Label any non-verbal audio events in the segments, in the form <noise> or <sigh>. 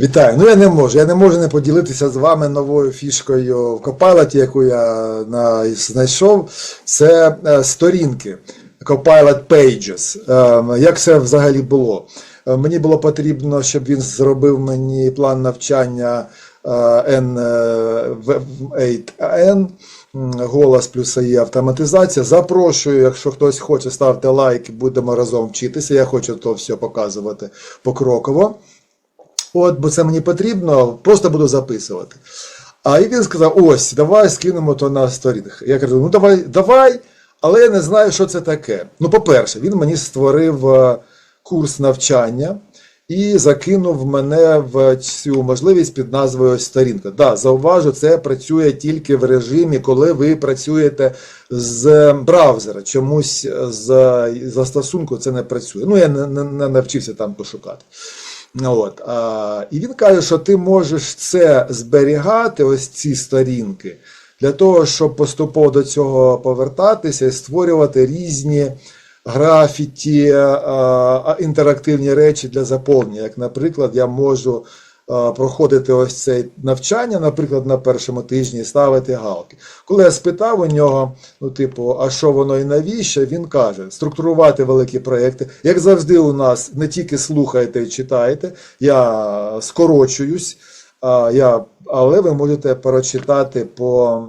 Вітаю. Ну я не можу. Я не можу не поділитися з вами новою фішкою в Copilot, яку я на, знайшов. Це е, сторінки Copilot Pages. Е, як це взагалі було? Е, мені було потрібно, щоб він зробив мені план навчання е, N8N. Голос плюс є автоматизація. Запрошую, якщо хтось хоче, ставте лайк, будемо разом вчитися. Я хочу то все показувати покроково. От, бо це мені потрібно, просто буду записувати. А і він сказав: ось, давай скинемо то на сторінках. Я кажу, ну давай, давай, але я не знаю, що це таке. Ну, по-перше, він мені створив е, курс навчання і закинув мене в цю можливість під назвою сторінка. Да, зауважу, це працює тільки в режимі, коли ви працюєте з браузера. Чомусь з застосунку це не працює. Ну, я не, не, не навчився там пошукати. От, а, І він каже, що ти можеш це зберігати, ось ці сторінки, для того, щоб поступово до цього повертатися і створювати різні графіті, інтерактивні речі для заповнення. Як, наприклад, я можу проходити ось це навчання, наприклад, на першому тижні ставити галки. Коли я спитав у нього, ну, типу, а що воно і навіщо, він каже: структурувати великі проекти. Як завжди, у нас не тільки слухаєте і читаєте, я скорочуюсь, а, я, але ви можете прочитати по.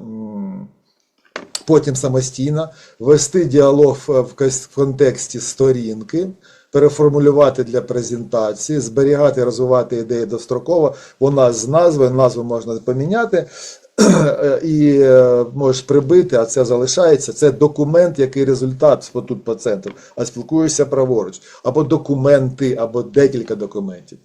Потім самостійно вести діалог в контексті сторінки, переформулювати для презентації, зберігати, розвивати ідеї достроково. Вона з назви, назву можна поміняти <clears throat> і е, можеш прибити, а це залишається. Це документ, який результат тут по центру, а спілкуєшся праворуч, або документи, або декілька документів.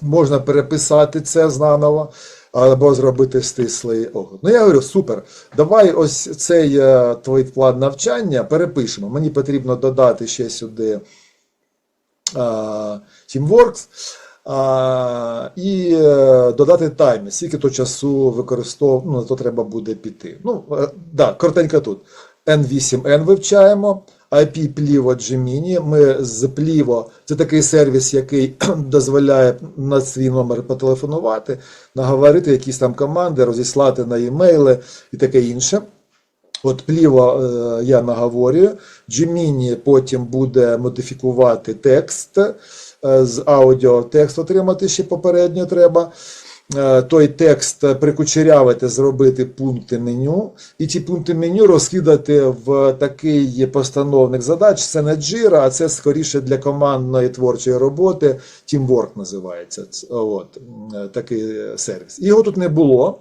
Можна переписати це знаново або зробити стислий огляд. Ну, я говорю, супер. Давай ось цей е, твій план навчання перепишемо. Мені потрібно додати ще сюди Teamworks і е, додати таймер, скільки то часу використовувати, ну, на то треба буде піти. Ну, е, да, коротенько тут. N8N вивчаємо, IP Plivo Gemini. Ми з Plivo, це такий сервіс, який <clears throat> дозволяє на свій номер потелефонувати, наговорити якісь там команди, розіслати на емейли і таке інше. От пліво е, я наговорюю, Gemini потім буде модифікувати текст е, з аудіо текст отримати ще попередньо треба. Е, Той текст прикучерявити, зробити пункти меню, і ці пункти меню розкидати в такий постановник задач. Це не Jira, а це скоріше для командної творчої роботи. Teamwork називається. От, такий сервіс. Його тут не було.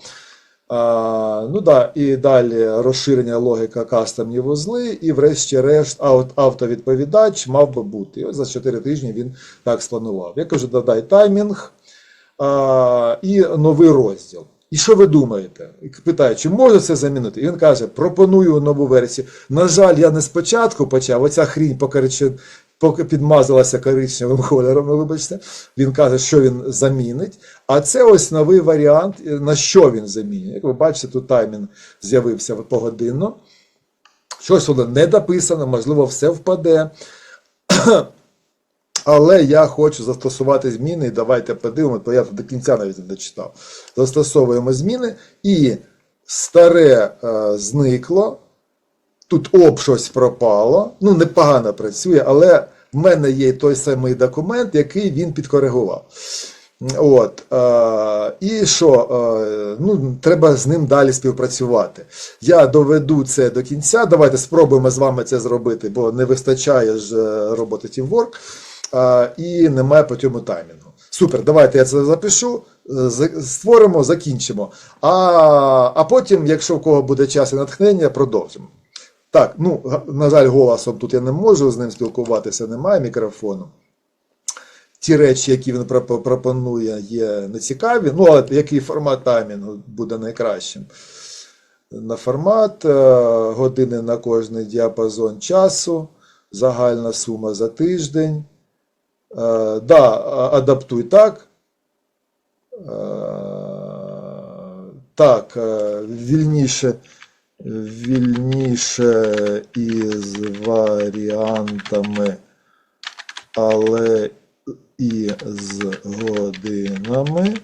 Ну да, і далі розширення логіка кастомні вузли, і врешті-решт ав- автовідповідач мав би бути. І ось за 4 тижні він так спланував. Я кажу, додай таймінг а, і новий розділ. І що ви думаєте? Питаю, чи може це замінити? І він каже: пропоную нову версію. На жаль, я не спочатку почав, оця хрінь поки підмазалася коричневим кольором, вибачте. Він каже, що він замінить. А це ось новий варіант, на що він замінює. Як ви бачите, тут таймінг з'явився погодинно. Щось воно не дописано, можливо, все впаде. <clears throat> Але я хочу застосувати зміни, і давайте подивимося, бо я до кінця навіть не дочитав. Застосовуємо зміни, і старе е, зникло. Тут об щось пропало. Ну, непогано працює, але в мене є той самий документ, який він підкоригував. От, е, і що? Е, ну, треба з ним далі співпрацювати. Я доведу це до кінця. Давайте спробуємо з вами це зробити, бо не вистачає ж е, роботи Teamwork е, і немає по цьому таймінгу. Супер, давайте я це запишу, створимо, закінчимо. А, а потім, якщо в кого буде час і натхнення, продовжимо. Так, ну, на жаль, голосом тут я не можу з ним спілкуватися, немає мікрофону. Ті речі, які він пропонує, є нецікаві. Ну, а який формат таймінгу буде найкращим? На формат, е, години на кожний діапазон часу, загальна сума за тиждень. Е, Да, адаптуй так. Е, Так, вільніше, вільніше із варіантами, але і з годинами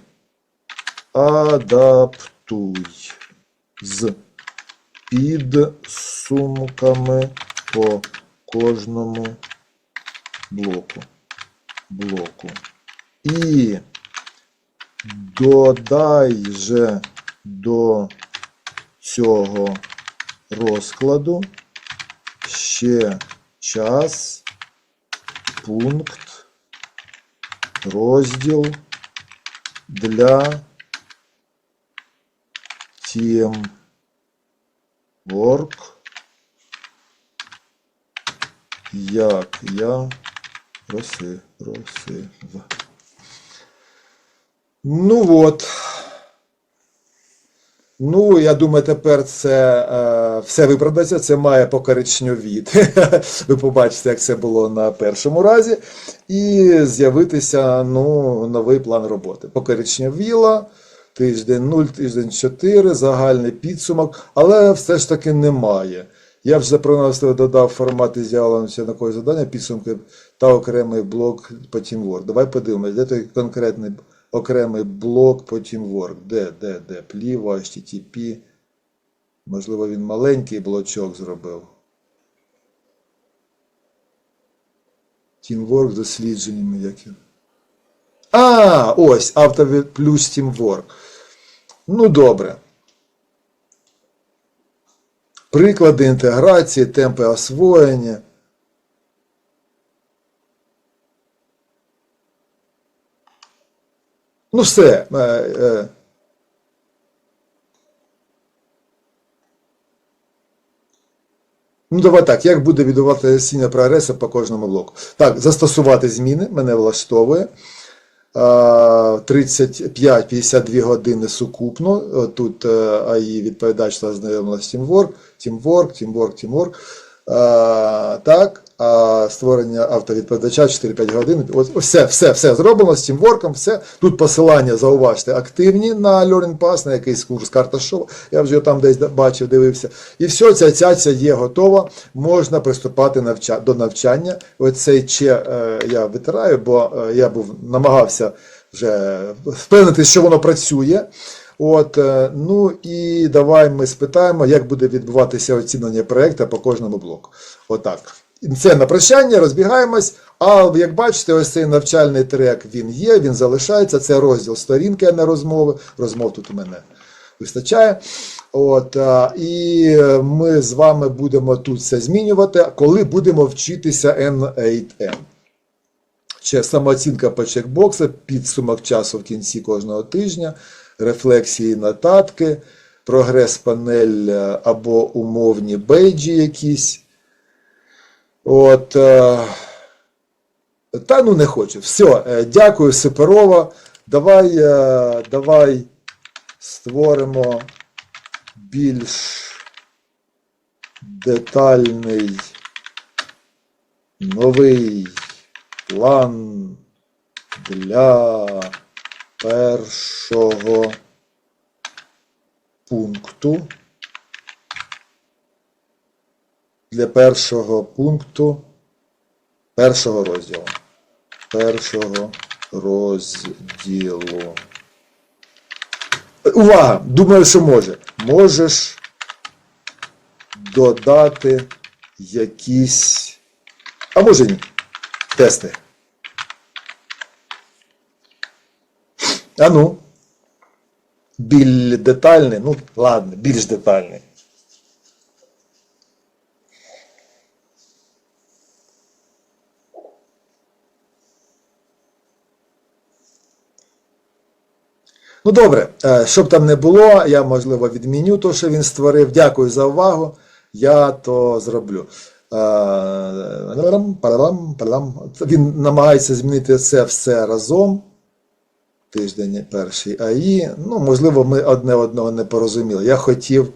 адаптуй з підсумками по кожному блоку. блоку. І додай же до цього розкладу ще час, пункт, розділ для Teamwork, як я просив. Ну от. Ну, я думаю, тепер це е, все виправдається, це має покоричньовіти. <laughs> Ви побачите, як це було на першому разі. І з'явитися ну, новий план роботи. Покоричневіло, тиждень 0, тиждень 4, загальний підсумок, але все ж таки немає. Я вже приносив, додав формат ізяленості на когось завдання, підсумки та окремий блок по Teamwork. Давай подивимось, де той конкретний окремий блок по Teamwork. Де, де, де? Пліво, HTTP. Можливо, він маленький блочок зробив. Teamwork з дослідженнями які. А, ось, автові плюс Teamwork. Ну, добре. Приклади інтеграції, темпи освоєння. Ну, все. Е, е. Ну, давай так, як буде відбувати сіння прогресу по кожному блоку? Так, застосувати зміни, мене влаштовує. 35-52 години сукупно. Тут АІ відповідач та ознайомилася Teamwork, Teamwork, Teamwork, Teamwork. Так, а створення автовідповідача 4-5 годин. Ось все, все, все зроблено з Teamwork, все. Тут посилання, зауважте, активні на Learning Pass, на якийсь курс карта шоу. Я вже там десь бачив, дивився. І все, ця цяця є готова, можна приступати навча... до навчання. Оцей че е, я витираю, бо е, я був намагався вже впевнити, що воно працює. От, е, ну і давай ми спитаємо, як буде відбуватися оцінення проєкту по кожному блоку. Отак. Це на прощання, розбігаємось. А як бачите, ось цей навчальний трек він є, він залишається. Це розділ сторінки, а не розмови. Розмов тут у мене вистачає. От, І ми з вами будемо тут все змінювати, коли будемо вчитися N8M. Ще самооцінка по чекбоксу, підсумок часу в кінці кожного тижня, рефлексії нотатки, прогрес панель е, або умовні бейджі якісь. От, е, Та ну не хочу. Все, дякую, Сиперова. Давай, е, давай створимо більш детальний новий план для першого пункту. Для першого пункту першого розділу. Першого розділу. Увага! Думаю, що може. Можеш додати якісь. А може ні. Тести. А ну. Біль детальний. Ну, ладно, більш детальний. Ну добре, е, щоб там не було, я можливо відміню те, що він створив. Дякую за увагу. Я то зроблю. Е, Він намагається змінити це все разом. Тиждень перший АІ. Ну, можливо, ми одне одного не порозуміли. Я хотів.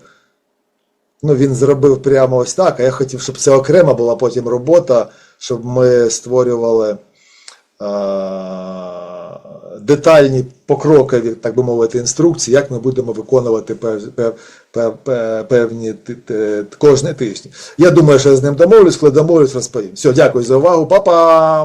Ну, він зробив прямо ось так, а я хотів, щоб це окрема була потім робота, щоб ми створювали. Детальні покрокові, так би мовити, інструкції, як ми будемо виконувати пев, пев, пев, пев, певні кожні тижні. Я думаю, що я з ним домовлюсь, коли домовлюсь, розповім. Все, дякую за увагу, Па-па!